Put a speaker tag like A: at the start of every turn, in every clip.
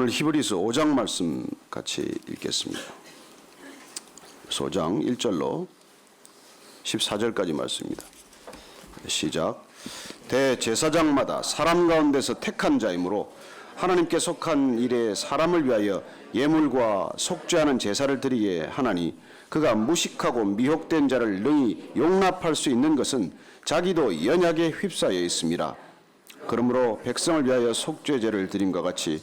A: 오늘 히브리서 5장 말씀 같이 읽겠습니다. 5장 1절로 14절까지 말씀입니다. 시작. 대제사장마다 사람 가운데서 택한 자이므로 하나님께 속한 일에 사람을 위하여 예물과 속죄하는 제사를 드리게 하나니 그가 무식하고 미혹된 자를 능히 용납할 수 있는 것은 자기도 연약에 휩싸여 있습니다. 그러므로 백성을 위하여 속죄제를 드림과 같이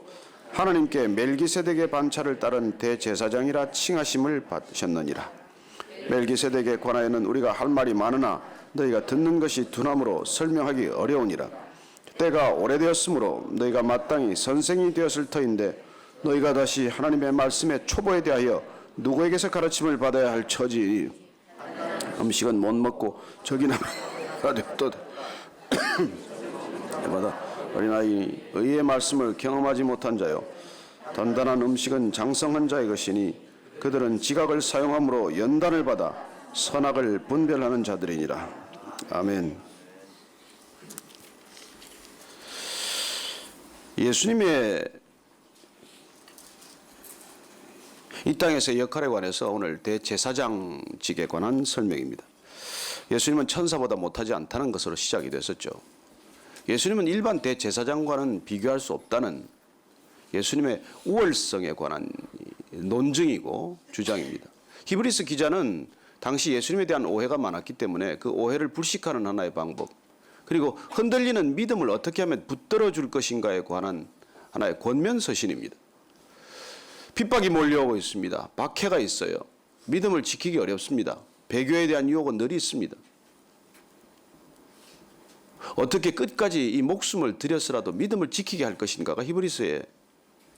A: 하나님께 멜기세덱의 반차를 따른 대제사장이라 칭하심을 받으셨느니라 멜기세덱에 관하여는 우리가 할 말이 많으나 너희가 듣는 것이 두나무로 설명하기 어려우니라. 때가 오래되었으므로 너희가 마땅히 선생이 되었을 터인데 너희가 다시 하나님의 말씀의 초보에 대하여 누구에게서 가르침을 받아야 할 처지 음식은 못 먹고 저기나 되었다. 어린아이 의의 말씀을 경험하지 못한 자요 단단한 음식은 장성한 자의 것이니 그들은 지각을 사용함으로 연단을 받아 선악을 분별하는 자들이니라. 아멘. 예수님의 이 땅에서의 역할에 관해서 오늘 대제사장직에 관한 설명입니다. 예수님은 천사보다 못하지 않다는 것으로 시작이 됐었죠. 예수님은 일반 대제사장과는 비교할 수 없다는 예수님의 우월성에 관한 논증이고 주장입니다. 히브리스 기자는 당시 예수님에 대한 오해가 많았기 때문에 그 오해를 불식하는 하나의 방법 그리고 흔들리는 믿음을 어떻게 하면 붙들어 줄 것인가에 관한 하나의 권면 서신입니다. 핍박이 몰려오고 있습니다. 박해가 있어요. 믿음을 지키기 어렵습니다. 배교에 대한 유혹은 늘 있습니다. 어떻게 끝까지 이 목숨을 들여서라도 믿음을 지키게 할 것인가가 히브리서의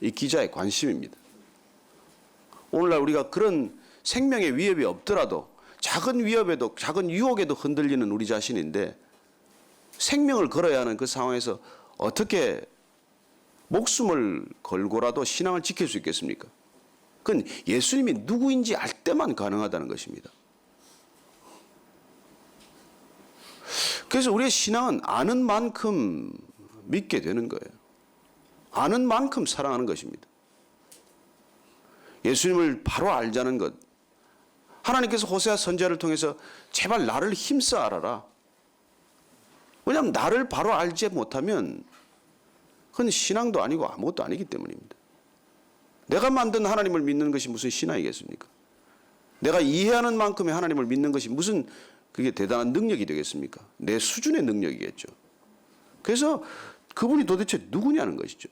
A: 이 기자의 관심입니다. 오늘날 우리가 그런 생명의 위협이 없더라도 작은 위협에도 작은 유혹에도 흔들리는 우리 자신인데 생명을 걸어야 하는 그 상황에서 어떻게 목숨을 걸고라도 신앙을 지킬 수 있겠습니까? 그건 예수님이 누구인지 알 때만 가능하다는 것입니다. 그래서 우리의 신앙은 아는 만큼 믿게 되는 거예요. 아는 만큼 사랑하는 것입니다. 예수님을 바로 알자는 것. 하나님께서 호세아 선지자를 통해서 제발 나를 힘써 알아라. 왜냐하면 나를 바로 알지 못하면 그건 신앙도 아니고 아무것도 아니기 때문입니다. 내가 만든 하나님을 믿는 것이 무슨 신앙이겠습니까? 내가 이해하는 만큼의 하나님을 믿는 것이 무슨 그게 대단한 능력이 되겠습니까? 내 수준의 능력이겠죠. 그래서 그분이 도대체 누구냐는 것이죠.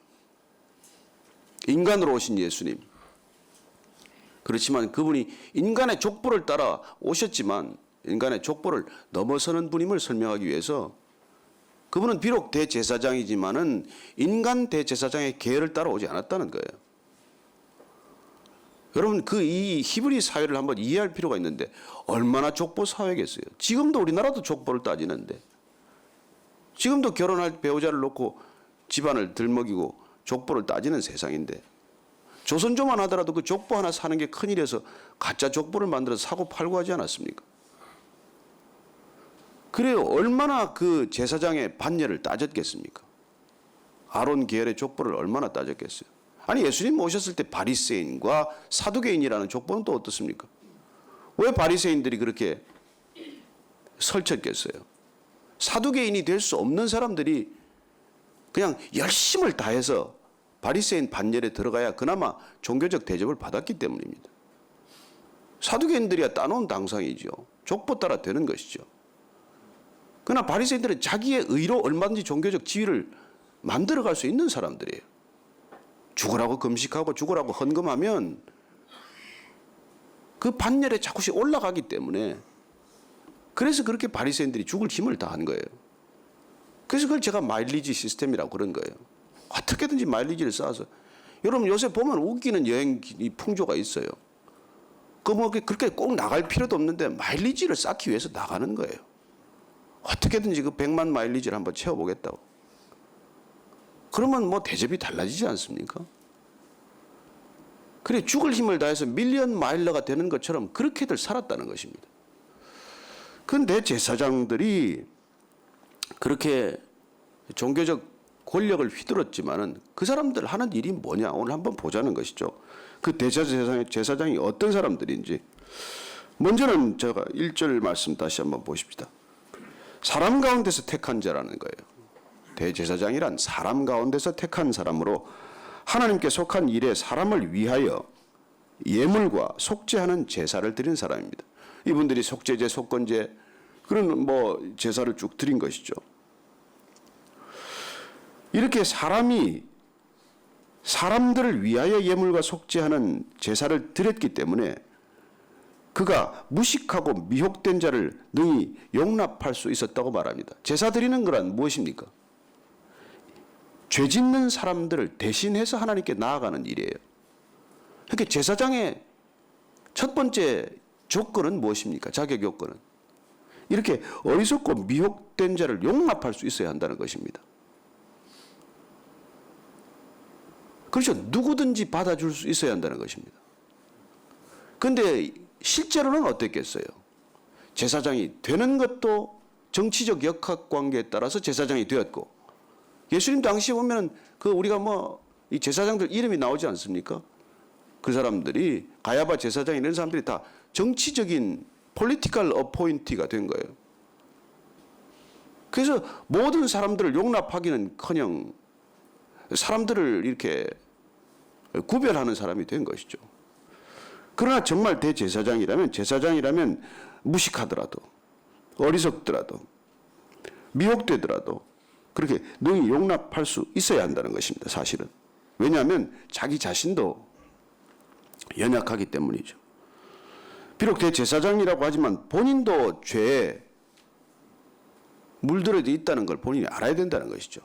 A: 인간으로 오신 예수님. 그렇지만 그분이 인간의 족보를 따라 오셨지만 인간의 족보를 넘어서는 분임을 설명하기 위해서 그분은 비록 대제사장이지만은 인간 대제사장의 계열을 따라 오지 않았다는 거예요. 여러분 그 이 히브리 사회를 한번 이해할 필요가 있는데 얼마나 족보 사회겠어요. 지금도 우리나라도 족보를 따지는데 지금도 결혼할 배우자를 놓고 집안을 들먹이고 족보를 따지는 세상인데 조선조만 하더라도 그 족보 하나 사는 게 큰일이어서 가짜 족보를 만들어서 사고 팔고 하지 않았습니까? 그래요. 얼마나 그 제사장의 반열을 따졌겠습니까? 아론 계열의 족보를 얼마나 따졌겠어요? 아니 예수님 오셨을 때 바리새인과 사두개인이라는 족보는 또 어떻습니까? 왜 바리새인들이 그렇게 설쳤겠어요? 사두개인이 될 수 없는 사람들이 그냥 열심을 다해서 바리새인 반열에 들어가야 그나마 종교적 대접을 받았기 때문입니다. 사두개인들이야 따놓은 당상이죠. 족보 따라 되는 것이죠. 그러나 바리새인들은 자기의 의로 얼마든지 종교적 지위를 만들어갈 수 있는 사람들이에요. 죽으라고 금식하고 죽으라고 헌금하면 그 반열에 자꾸씩 올라가기 때문에 그래서 그렇게 바리새인들이 죽을 힘을 다한 거예요. 그래서 그걸 제가 마일리지 시스템이라고 그런 거예요. 어떻게든지 마일리지를 쌓아서 여러분 요새 보면 웃기는 여행 풍조가 있어요. 그뭐 그렇게 꼭 나갈 필요도 없는데 마일리지를 쌓기 위해서 나가는 거예요. 어떻게든지 그 100만 마일리지를 한번 채워보겠다고. 그러면 뭐 대접이 달라지지 않습니까? 그래 죽을 힘을 다해서 밀리언 마일러가 되는 것처럼 그렇게들 살았다는 것입니다. 근데 제사장들이 그렇게 종교적 권력을 휘둘렀지만은 그 사람들 하는 일이 뭐냐 오늘 한번 보자는 것이죠. 그 대제사장이 제사장이 어떤 사람들인지 먼저는 제가 1절 말씀 다시 한번 보십시다. 사람 가운데서 택한 자라는 거예요. 대제사장이란 사람 가운데서 택한 사람으로 하나님께 속한 일에 사람을 위하여 예물과 속죄하는 제사를 드린 사람입니다. 이분들이 속죄제, 속건제 그런 뭐 제사를 쭉 드린 것이죠. 이렇게 사람이 사람들을 위하여 예물과 속죄하는 제사를 드렸기 때문에 그가 무식하고 미혹된 자를 능히 용납할 수 있었다고 말합니다. 제사 드리는 거란 무엇입니까? 죄 짓는 사람들을 대신해서 하나님께 나아가는 일이에요. 그러니까 제사장의 첫 번째 조건은 무엇입니까? 자격 요건은 이렇게 어리석고 미혹된 자를 용납할 수 있어야 한다는 것입니다. 그렇죠. 누구든지 받아줄 수 있어야 한다는 것입니다. 그런데 실제로는 어땠겠어요? 제사장이 되는 것도 정치적 역학 관계에 따라서 제사장이 되었고 예수님 당시에 보면은 그 우리가 뭐 이 제사장들 이름이 나오지 않습니까? 그 사람들이 가야바 제사장 이런 사람들이 다 정치적인 폴리티컬 어포인티가 된 거예요. 그래서 모든 사람들을 용납하기는커녕 사람들을 이렇게 구별하는 사람이 된 것이죠. 그러나 정말 대제사장이라면 제사장이라면 무식하더라도 어리석더라도 미혹되더라도 그렇게 능히 용납할 수 있어야 한다는 것입니다. 사실은 왜냐하면 자기 자신도 연약하기 때문이죠. 비록 대제사장이라고 하지만 본인도 죄에 물들어져 있다는 걸 본인이 알아야 된다는 것이죠.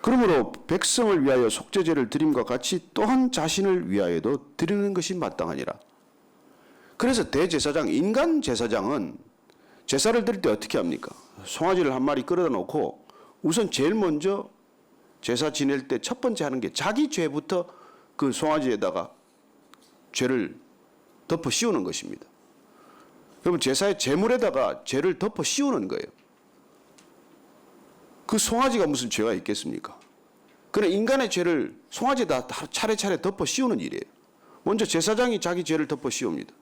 A: 그러므로 백성을 위하여 속죄제를 드림과 같이 또한 자신을 위하여도 드리는 것이 마땅하니라. 그래서 대제사장, 인간 제사장은 제사를 드릴 때 어떻게 합니까? 송아지를 한 마리 끌어다 놓고 우선 제일 먼저 제사 지낼 때 첫 번째 하는 게 자기 죄부터 그 송아지에다가 죄를 덮어 씌우는 것입니다. 그러면 제사의 제물에다가 죄를 덮어 씌우는 거예요. 그 송아지가 무슨 죄가 있겠습니까? 그래 인간의 죄를 송아지에다 차례차례 덮어 씌우는 일이에요. 먼저 제사장이 자기 죄를 덮어 씌웁니다.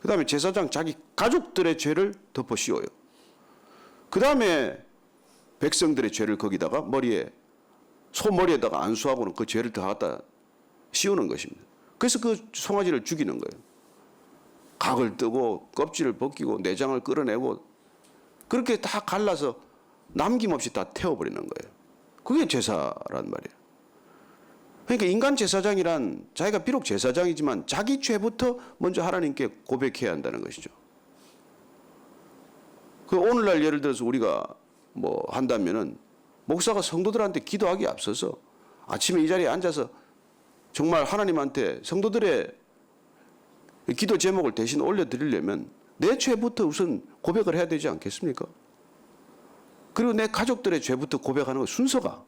A: 그 다음에 제사장 자기 가족들의 죄를 덮어 씌워요. 그 다음에 백성들의 죄를 거기다가 머리에 소머리에다가 안수하고는 그 죄를 더 갖다 씌우는 것입니다. 그래서 그 송아지를 죽이는 거예요. 각을 뜨고 껍질을 벗기고 내장을 끌어내고 그렇게 다 갈라서 남김없이 다 태워버리는 거예요. 그게 제사란 말이에요. 그러니까 인간 제사장이란 자기가 비록 제사장이지만 자기 죄부터 먼저 하나님께 고백해야 한다는 것이죠. 그 오늘날 예를 들어서 우리가 뭐 한다면은 목사가 성도들한테 기도하기 앞서서 아침에 이 자리에 앉아서 정말 하나님한테 성도들의 기도 제목을 대신 올려드리려면 내 죄부터 우선 고백을 해야 되지 않겠습니까? 그리고 내 가족들의 죄부터 고백하는 거 순서가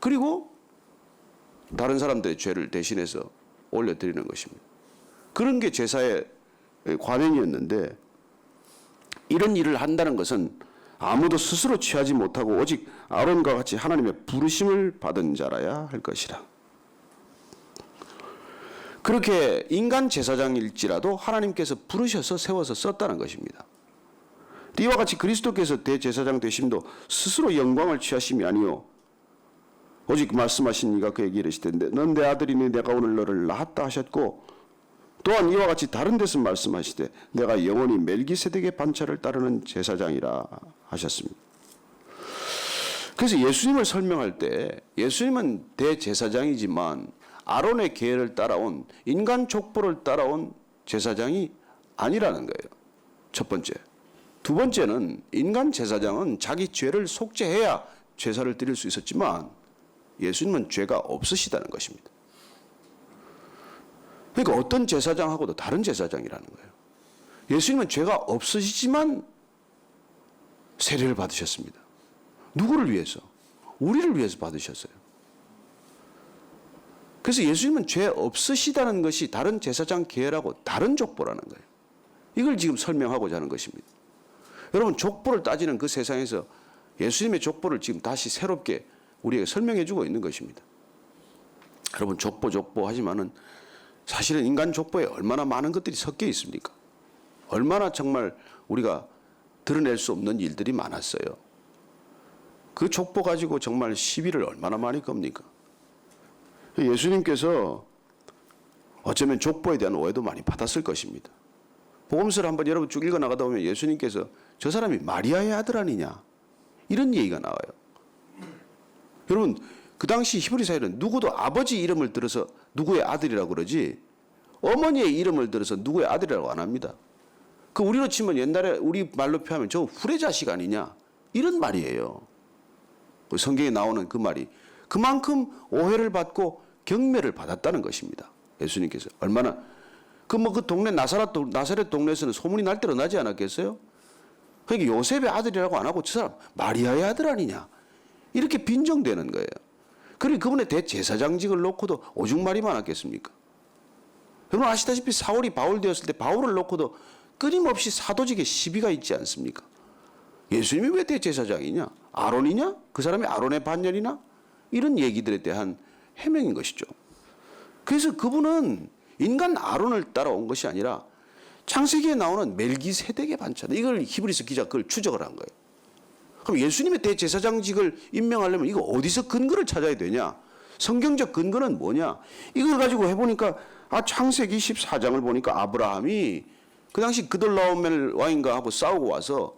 A: 그리고 다른 사람들의 죄를 대신해서 올려드리는 것입니다. 그런 게 제사의 관행이었는데 이런 일을 한다는 것은 아무도 스스로 취하지 못하고 오직 아론과 같이 하나님의 부르심을 받은 자라야 할 것이라. 그렇게 인간 제사장일지라도 하나님께서 부르셔서 세워서 썼다는 것입니다. 이와 같이 그리스도께서 대제사장 되심도 스스로 영광을 취하심이 아니요 오직 말씀하신 이가 그에게 이르시되 넌 내 아들이니 내가 오늘 너를 낳았다 하셨고 또한 이와 같이 다른 데서 말씀하시되 내가 영원히 멜기세덱의 반차를 따르는 제사장이라 하셨습니다. 그래서 예수님을 설명할 때 예수님은 대제사장이지만 아론의 계를 따라온 인간 족보를 따라온 제사장이 아니라는 거예요. 첫 번째. 두 번째는 인간 제사장은 자기 죄를 속죄해야 제사를 드릴 수 있었지만 예수님은 죄가 없으시다는 것입니다. 그러니까 어떤 제사장하고도 다른 제사장이라는 거예요. 예수님은 죄가 없으시지만 세례를 받으셨습니다. 누구를 위해서? 우리를 위해서 받으셨어요. 그래서 예수님은 죄 없으시다는 것이 다른 제사장 계열하고 다른 족보라는 거예요. 이걸 지금 설명하고자 하는 것입니다. 여러분 족보를 따지는 그 세상에서 예수님의 족보를 지금 다시 새롭게 우리에게 설명해 주고 있는 것입니다. 여러분 족보 족보 하지만은 사실은 인간 족보에 얼마나 많은 것들이 섞여 있습니까? 얼마나 정말 우리가 드러낼 수 없는 일들이 많았어요. 그 족보 가지고 정말 시비를 얼마나 많이 겁니까? 예수님께서 어쩌면 족보에 대한 오해도 많이 받았을 것입니다. 복음서를 한번 여러분 쭉 읽어 나가다 보면 예수님께서 저 사람이 마리아의 아들 아니냐 이런 얘기가 나와요. 여러분 그 당시 히브리 사회는 누구도 아버지 이름을 들어서 누구의 아들이라고 그러지 어머니의 이름을 들어서 누구의 아들이라고 안 합니다. 그 우리로 치면 옛날에 우리 말로 표하면 저 후레 자식 아니냐 이런 말이에요. 그 성경에 나오는 그 말이 그만큼 오해를 받고 경매를 받았다는 것입니다. 예수님께서 얼마나 그 뭐그 동네 나사렛 동- 나사렛 동네에서는 소문이 날 대로 나지 않았겠어요? 그러니까 요셉의 아들이라고 안 하고 저 사람 마리아의 아들 아니냐 이렇게 빈정되는 거예요. 그리고 그분의 대제사장직을 놓고도 오죽 말이 많았겠습니까? 여러분 아시다시피 사울이 바울 되었을 때 바울을 놓고도 끊임없이 사도직에 시비가 있지 않습니까? 예수님이 왜 대제사장이냐? 아론이냐? 그 사람이 아론의 반열이나? 이런 얘기들에 대한 해명인 것이죠. 그래서 그분은 인간 아론을 따라온 것이 아니라 창세기에 나오는 멜기세덱의 반차다. 이걸 히브리서 기자 그걸 추적을 한 거예요. 그럼 예수님의 대제사장직을 임명하려면 이거 어디서 근거를 찾아야 되냐? 성경적 근거는 뭐냐? 이걸 가지고 해보니까 아 창세기 14장을 보니까 아브라함이 그 당시 그돌라오멜 왕인가 하고 싸우고 와서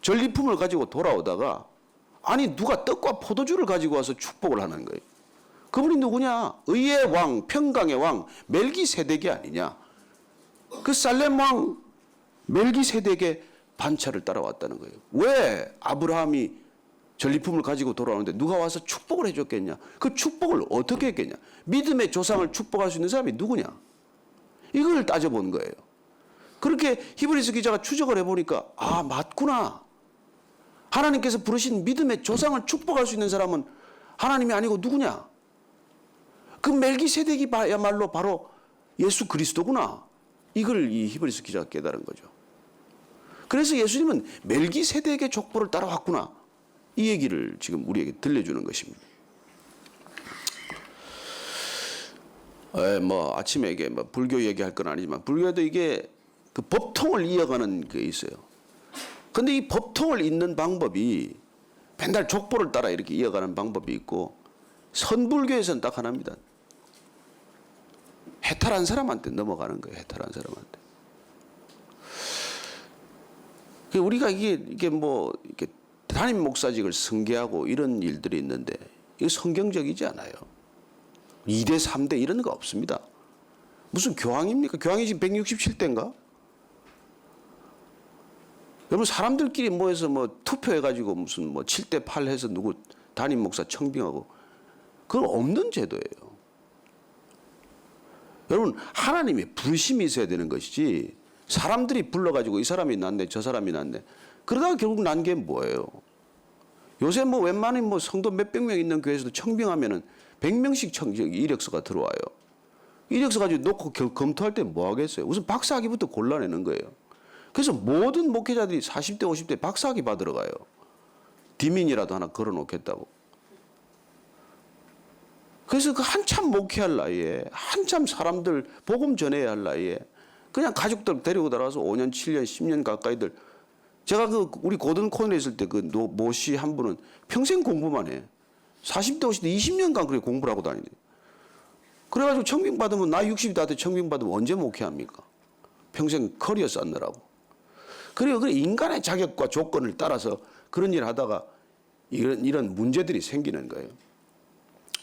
A: 전리품을 가지고 돌아오다가 아니 누가 떡과 포도주를 가지고 와서 축복을 하는 거예요. 그분이 누구냐? 의의 왕, 평강의 왕 멜기세덱이 아니냐? 그 살렘 왕 멜기세덱의 반차를 따라왔다는 거예요. 왜 아브라함이 전리품을 가지고 돌아오는데 누가 와서 축복을 해줬겠냐? 그 축복을 어떻게 했겠냐? 믿음의 조상을 축복할 수 있는 사람이 누구냐? 이걸 따져본 거예요. 그렇게 히브리서 기자가 추적을 해보니까 아 맞구나. 하나님께서 부르신 믿음의 조상을 축복할 수 있는 사람은 하나님이 아니고 누구냐? 그 멜기세덱이야말로 바로 예수 그리스도구나. 이걸 이 히브리서 기자가 깨달은 거죠. 그래서 예수님은 멜기세덱의 족보를 따라왔구나. 이 얘기를 지금 우리에게 들려주는 것입니다. 에, 뭐 아침에 이게 뭐 불교 얘기할 건 아니지만 불교도 이게 그 법통을 이어가는 게 있어요. 근데 이 법통을 잇는 방법이 맨날 족보를 따라 이렇게 이어가는 방법이 있고 선불교에서는 딱 하나입니다. 해탈한 사람한테 넘어가는 거예요. 해탈한 사람한테. 그 우리가 이게 이게 뭐 이렇게 담임 목사직을 승계하고 이런 일들이 있는데 이거 성경적이지 않아요. 2대 3대 이런 거 없습니다. 무슨 교황입니까? 교황이 지금 167대인가? 여러분 사람들끼리 모여서 뭐 투표해가지고 무슨 뭐 7대 8 해서 누구 담임 목사 청빙하고 그건 없는 제도예요. 여러분 하나님의 부르심이 있어야 되는 것이지 사람들이 불러가지고 이 사람이 낫네 저 사람이 낫네 그러다가 결국 난 게 뭐예요? 요새 뭐 웬만한 뭐 성도 몇백 명 있는 교회에서도 청빙하면은 100명씩 청 이력서가 들어와요. 이력서 가지고 놓고 결- 검토할 때 뭐 하겠어요? 우선 박사학위부터 골라내는 거예요. 그래서 모든 목회자들이 40대 50대 박사학위 받으러 가요. 디민이라도 하나 걸어 놓겠다고. 그래서 그 한참 목회할 나이에 한참 사람들 복음 전해야 할 나이에 그냥 가족들 데리고 들어와서 5년, 7년, 10년 가까이들 제가 그 우리 고든 코너에 있을 때 그 모씨 한 분은 평생 공부만 해. 40대, 50대 20년간 그렇게 공부를 하고 다니네. 그래가지고 청빙 받으면 나 60이 다 돼 청빙 받으면 언제 목회합니까? 평생 커리어 쌓느라고. 그리고 그 인간의 자격과 조건을 따라서 그런 일을 하다가 이런 이런 문제들이 생기는 거예요.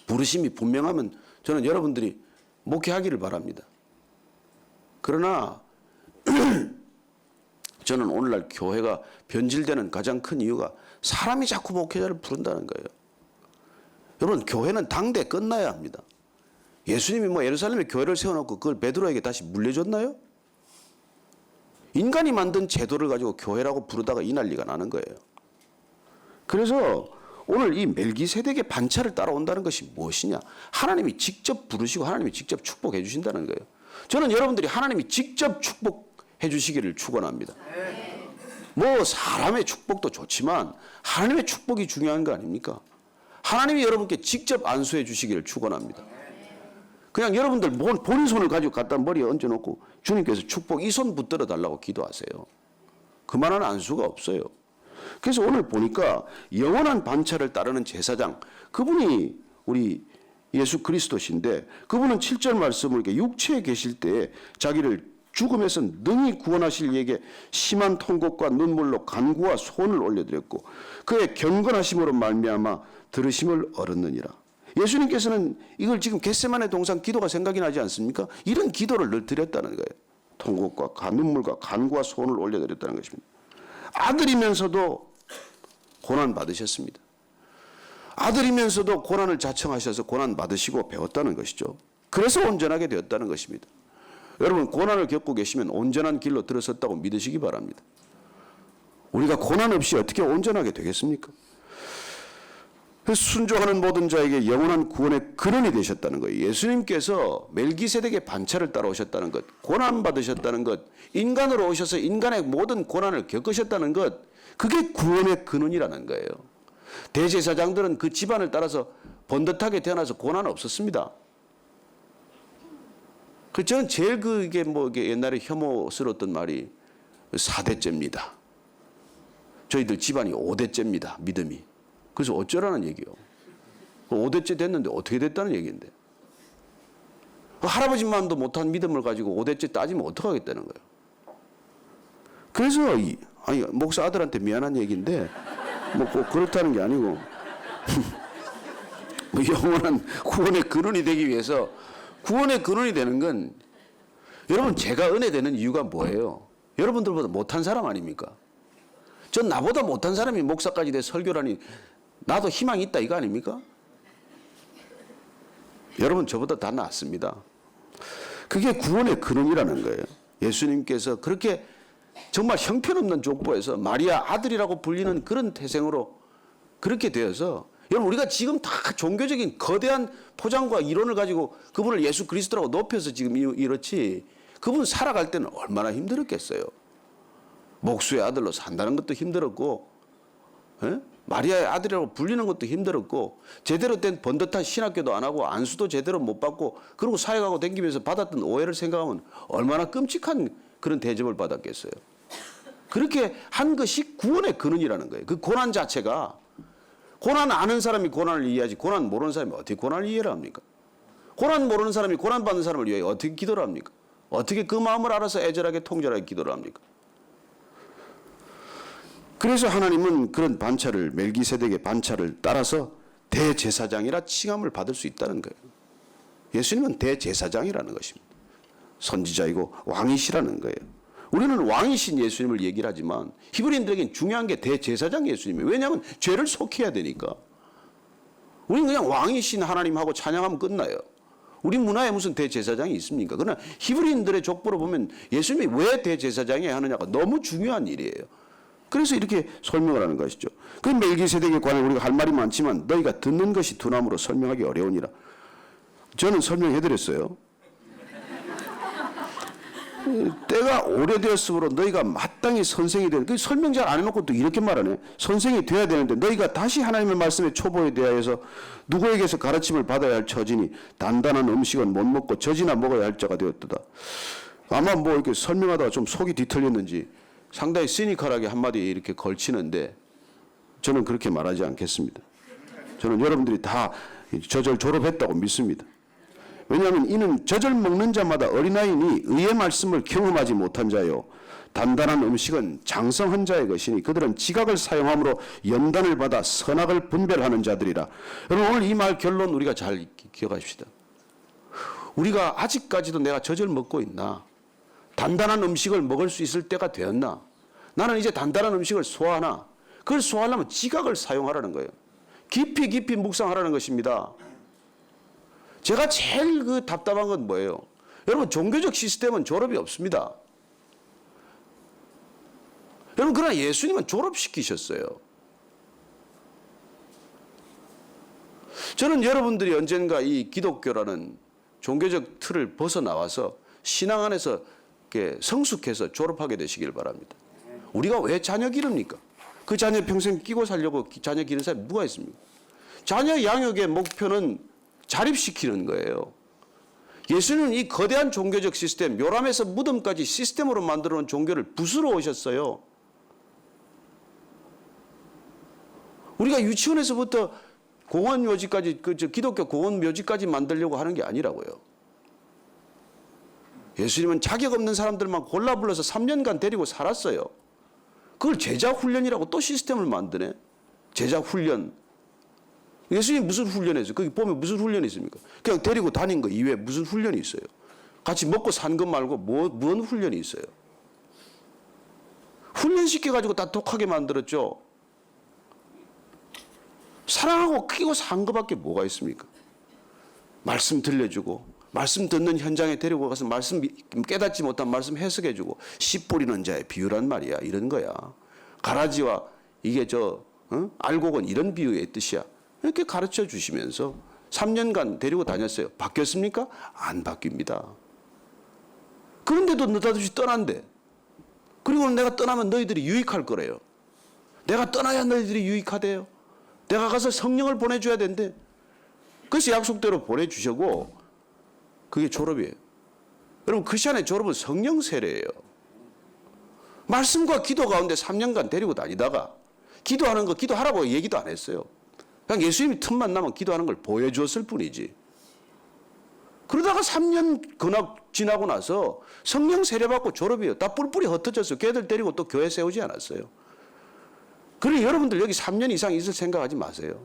A: 부르심이 분명하면 저는 여러분들이 목회하기를 바랍니다. 그러나 저는 오늘날 교회가 변질되는 가장 큰 이유가 사람이 자꾸 목회자를 부른다는 거예요. 여러분 교회는 당대 끝나야 합니다. 예수님이 뭐 예루살렘에 교회를 세워놓고 그걸 베드로에게 다시 물려줬나요? 인간이 만든 제도를 가지고 교회라고 부르다가 이 난리가 나는 거예요. 그래서 오늘 이 멜기세덱의 반차를 따라온다는 것이 무엇이냐? 하나님이 직접 부르시고 하나님이 직접 축복해 주신다는 거예요. 저는 여러분들이 하나님이 직접 축복해 주시기를 축원합니다. 뭐 사람의 축복도 좋지만 하나님의 축복이 중요한 거 아닙니까? 하나님이 여러분께 직접 안수해 주시기를 축원합니다. 그냥 여러분들 본- 본인 손을 가지고 갖다 머리에 얹어놓고 주님께서 축복 이 손 붙들어 달라고 기도하세요. 그만한 안수가 없어요. 그래서 오늘 보니까 영원한 반차를 따르는 제사장 그분이 우리 예수 그리스도신데 그분은 7절 말씀을 육체에 계실 때에 자기를 죽음에서 능히 구원하실 이에게 심한 통곡과 눈물로 간구와 손을 올려드렸고 그의 경건하심으로 말미암아 들으심을 얻었느니라. 예수님께서는 이걸 지금 겟세만의 동상 기도가 생각이 나지 않습니까? 이런 기도를 늘 드렸다는 거예요. 통곡과 간, 눈물과 간구와 손을 올려드렸다는 것입니다. 아들이면서도 고난 받으셨습니다. 아들이면서도 고난을 자청하셔서 고난 받으시고 배웠다는 것이죠. 그래서 온전하게 되었다는 것입니다. 여러분 고난을 겪고 계시면 온전한 길로 들어섰다고 믿으시기 바랍니다. 우리가 고난 없이 어떻게 온전하게 되겠습니까? 순종하는 모든 자에게 영원한 구원의 근원이 되셨다는 거예요. 예수님께서 멜기세덱의 반차를 따라오셨다는 것, 고난 받으셨다는 것, 인간으로 오셔서 인간의 모든 고난을 겪으셨다는 것, 그게 구원의 근원이라는 거예요. 대제사장들은 그 집안을 따라서 번듯하게 태어나서 고난 없었습니다. 그 저는 제일 그게 뭐 이게 옛날에 혐오스러웠던 말이 사대째입니다. 저희들 집안이 오대째입니다. 믿음이. 그래서 어쩌라는 얘기요. 5대째 됐는데 어떻게 됐다는 얘기인데. 그 할아버지만도 못한 믿음을 가지고 5대째 따지면 어떡하겠다는 거예요. 그래서 이, 아니 목사 아들한테 미안한 얘기인데 뭐 꼭 그렇다는 게 아니고 뭐 영원한 구원의 근원이 되기 위해서 구원의 근원이 되는 건 여러분 제가 은혜 되는 이유가 뭐예요? 여러분들보다 못한 사람 아닙니까? 전 나보다 못한 사람이 목사까지 돼 설교라니 나도 희망이 있다 이거 아닙니까? 여러분 저보다 다 낫습니다. 그게 구원의 근원이라는 거예요. 예수님께서 그렇게 정말 형편없는 족보에서 마리아 아들이라고 불리는 그런 태생으로 그렇게 되어서 여러분 우리가 지금 다 종교적인 거대한 포장과 이론을 가지고 그분을 예수 그리스도라고 높여서 지금 이- 이렇지 그분 살아갈 때는 얼마나 힘들었겠어요. 목수의 아들로 산다는 것도 힘들었고 예? 마리아의 아들이라고 불리는 것도 힘들었고 제대로 된 번듯한 신학교도 안 하고 안수도 제대로 못 받고 그리고 사역하고 댕기면서 받았던 오해를 생각하면 얼마나 끔찍한 그런 대접을 받았겠어요. 그렇게 한 것이 구원의 근원이라는 거예요. 그 고난 자체가 고난 아는 사람이 고난을 이해하지 고난 모르는 사람이 어떻게 고난을 이해를 합니까? 고난 모르는 사람이 고난 받는 사람을 위해 어떻게 기도를 합니까? 어떻게 그 마음을 알아서 애절하게 통절하게 기도를 합니까? 그래서 하나님은 그런 반차를 멜기세덱의 반차를 따라서 대제사장이라 칭함을 받을 수 있다는 거예요. 예수님은 대제사장이라는 것입니다. 선지자이고 왕이시라는 거예요. 우리는 왕이신 예수님을 얘기를 하지만 히브리인들에겐 중요한 게 대제사장 예수님이에요. 왜냐하면 죄를 속해야 되니까. 우리는 그냥 왕이신 하나님하고 찬양하면 끝나요. 우리 문화에 무슨 대제사장이 있습니까? 그러나 히브리인들의 족보로 보면 예수님이 왜 대제사장이 하느냐가 너무 중요한 일이에요. 그래서 이렇게 설명을 하는 것이죠. 그 멜기세덱에 관해 우리가 할 말이 많지만 너희가 듣는 것이 두나무로 설명하기 어려우니라. 저는 설명해 드렸어요. 때가 오래되었으므로 너희가 마땅히 선생이 되는 그 설명 잘 안 해놓고 또 이렇게 말하네. 선생이 돼야 되는데 너희가 다시 하나님의 말씀의 초보에 대하여서 누구에게서 가르침을 받아야 할 처지니 단단한 음식은 못 먹고 젖이나 먹어야 할 자가 되었도다. 아마 뭐 이렇게 설명하다가 좀 속이 뒤틀렸는지 상당히 시니컬하게 한마디 이렇게 걸치는데 저는 그렇게 말하지 않겠습니다. 저는 여러분들이 다 저절 졸업했다고 믿습니다 왜냐하면 이는 젖을 먹는 자마다 어린아이니 의의 말씀을 경험하지 못한 자요. 단단한 음식은 장성한 자의 것이니 그들은 지각을 사용함으로 연단을 받아 선악을 분별하는 자들이라. 여러분 오늘 이 말 결론 우리가 잘 기- 기억하십시다. 우리가 아직까지도 내가 젖을 먹고 있나? 단단한 음식을 먹을 수 있을 때가 되었나? 나는 이제 단단한 음식을 소화하나? 그걸 소화하려면 지각을 사용하라는 거예요. 깊이 깊이 묵상하라는 것입니다. 제가 제일 그 답답한 건 뭐예요? 여러분 종교적 시스템은 졸업이 없습니다. 여러분 그러나 예수님은 졸업시키셨어요. 저는 여러분들이 언젠가 이 기독교라는 종교적 틀을 벗어나와서 신앙 안에서 성숙해서 졸업하게 되시길 바랍니다. 우리가 왜 자녀 기릅니까? 그 자녀 평생 끼고 살려고 기- 자녀 기른 사람이 누가 있습니까? 자녀 양육의 목표는 자립시키는 거예요. 예수는 이 거대한 종교적 시스템, 묘람에서 무덤까지 시스템으로 만들어 놓은 종교를 부수러 오셨어요. 우리가 유치원에서부터 공원 묘지까지 그 저 기독교 공원 묘지까지 만들려고 하는 게 아니라고요. 예수님은 자격 없는 사람들만 골라 불러서 3년간 데리고 살았어요. 그걸 제자 훈련이라고 또 시스템을 만드네. 제자 훈련. 예수님 무슨 훈련했어요? 거기 보면 무슨 훈련이 있습니까? 그냥 데리고 다닌 거 이외에 무슨 훈련이 있어요? 같이 먹고 산 것 말고 뭐, 뭔 훈련이 있어요? 훈련시켜가지고 다 독하게 만들었죠. 사랑하고 끼고 산 것밖에 뭐가 있습니까? 말씀 들려주고 말씀 듣는 현장에 데리고 가서 말씀 깨닫지 못한 말씀 해석해주고 씨 뿌리는 자의 비유란 말이야 이런 거야 가라지와 이게 저 어? 알곡은 이런 비유의 뜻이야 이렇게 가르쳐 주시면서 3년간 데리고 다녔어요 바뀌었습니까? 안 바뀝니다 그런데도 느닷없이 떠난대 그리고 내가 떠나면 너희들이 유익할 거래요 내가 떠나야 너희들이 유익하대요 내가 가서 성령을 보내줘야 된대. 그래서 약속대로 보내주셨고 그게 졸업이에요. 여러분 크리스천의 졸업은 성령 세례예요. 말씀과 기도 가운데 3년간 데리고 다니다가 기도하는 거 기도하라고 얘기도 안 했어요. 그냥 예수님이 틈만 나면 기도하는 걸 보여주었을 뿐이지. 그러다가 3년 근학 지나고 나서 성령 세례받고 졸업이에요. 다 뿔뿔이 흩어졌어요. 걔들 데리고 또 교회 세우지 않았어요. 그러니 여러분들 여기 3년 이상 있을 생각하지 마세요.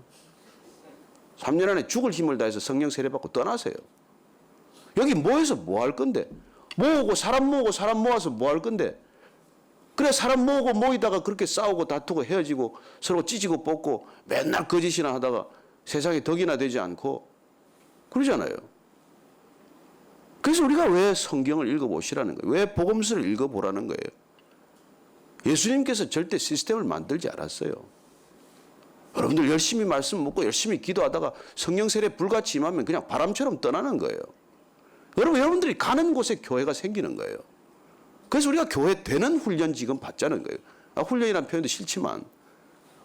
A: 3년 안에 죽을 힘을 다해서 성령 세례받고 떠나세요. 여기 모여서 뭐 할 건데? 모으고 사람 모으고 사람 모아서 뭐 할 건데? 그래 사람 모으고 모이다가 그렇게 싸우고 다투고 헤어지고 서로 찢고 뽑고 맨날 거짓이나 하다가 세상에 덕이나 되지 않고 그러잖아요. 그래서 우리가 왜 성경을 읽어보시라는 거예요? 왜 복음서를 읽어보라는 거예요? 예수님께서 절대 시스템을 만들지 않았어요. 여러분들 열심히 말씀 묻고 열심히 기도하다가 성령 세례 불같이 임하면 그냥 바람처럼 떠나는 거예요. 여러분 여러분들이 가는 곳에 교회가 생기는 거예요. 그래서 우리가 교회 되는 훈련 지금 받자는 거예요. 아, 훈련이라는 표현도 싫지만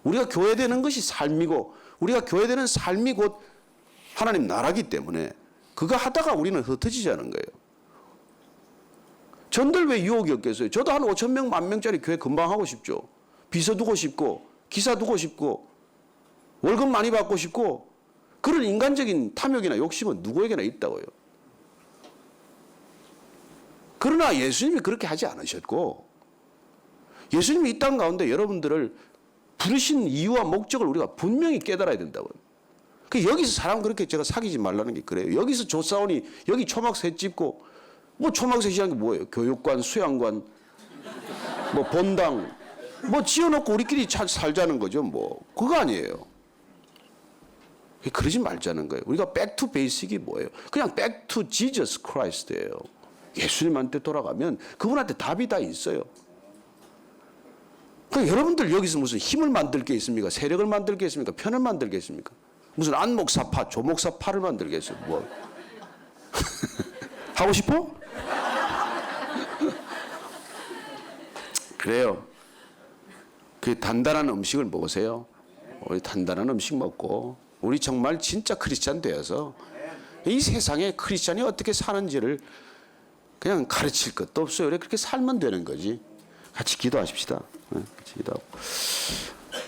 A: 우리가 교회 되는 것이 삶이고 우리가 교회 되는 삶이 곧 하나님 나라기 때문에 그거 하다가 우리는 흩어지자는 거예요. 전들 왜 유혹이 없겠어요? 저도 한 5천 명, 만 명짜리 교회 금방 하고 싶죠. 비서 두고 싶고, 기사 두고 싶고, 월급 많이 받고 싶고, 그런 인간적인 탐욕이나 욕심은 누구에게나 있다고요. 그러나 예수님이 그렇게 하지 않으셨고, 예수님이 이 땅 가운데 여러분들을 부르신 이유와 목적을 우리가 분명히 깨달아야 된다고요. 그 여기서 사람 그렇게 제가 사귀지 말라는 게 그래요. 여기서 조사원이 여기 초막새 찝고 뭐 초막셋이라는 게 뭐예요? 교육관, 수양관, 뭐 본당, 뭐 지어놓고 우리끼리 잘 살자는 거죠. 뭐 그거 아니에요. 그러지 말자는 거예요. 우리가 백투 베이식이 뭐예요? 그냥 백투 지저스 크라이스트예요. 예수님한테 돌아가면 그분한테 답이 다 있어요. 그 여러분들 여기서 무슨 힘을 만들 게 있습니까? 세력을 만들 게 있습니까? 편을 만들 게 있습니까? 무슨 안목사파, 조목사파를 만들겠어요? 뭐 하고 싶어? 그래요. 그 단단한 음식을 먹으세요. 우리 단단한 음식 먹고 우리 정말 진짜 크리스찬 되어서 이 세상에 크리스찬이 어떻게 사는지를 그냥 가르칠 것도 없어요. 그렇게 살면 되는 거지. 같이 기도하십시다. 네, 같이 기도하고.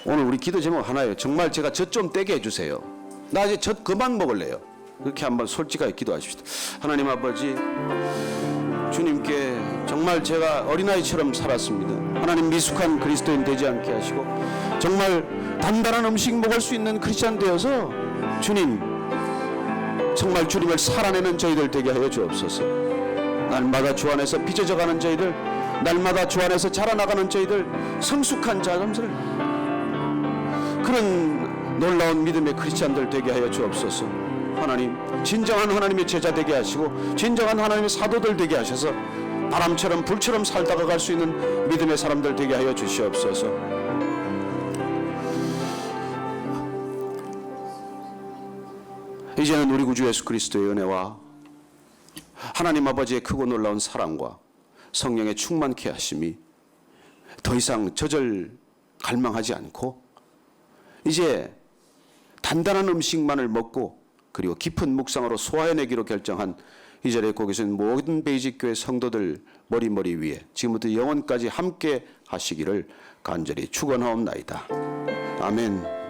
A: 오늘 우리 기도 제목 하나예요. 정말 제가 젖 좀 떼게 해주세요. 나 이제 젖 그만 먹을래요. 그렇게 한번 솔직하게 기도하십시다. 하나님 아버지 주님께 정말 제가 어린아이처럼 살았습니다. 하나님 미숙한 그리스도인 되지 않게 하시고 정말 단단한 음식 먹을 수 있는 크리스찬 되어서 주님 정말 주님을 살아내는 저희들 되게 하여 주옵소서. 날마다 주 안에서 빚어져 가는 저희들, 날마다 주 안에서 자라나가는 저희들, 성숙한 자람들 그런 놀라운 믿음의 크리스찬들 되게 하여 주옵소서. 하나님, 진정한 하나님의 제자 되게 하시고, 진정한 하나님의 사도들 되게 하셔서 바람처럼 불처럼 살다가 갈 수 있는 믿음의 사람들 되게 하여 주시옵소서. 이제는 우리 구주 예수 그리스도의 은혜와 하나님 아버지의 크고 놀라운 사랑과 성령의 충만케 하심이 더 이상 저절 갈망하지 않고 이제 단단한 음식만을 먹고 그리고 깊은 묵상으로 소화해내기로 결정한 이 자리에 고 계신 모든 베이직 교회 성도들 머리머리 위에 지금부터 영원까지 함께 하시기를 간절히 축원하옵나이다. 아멘.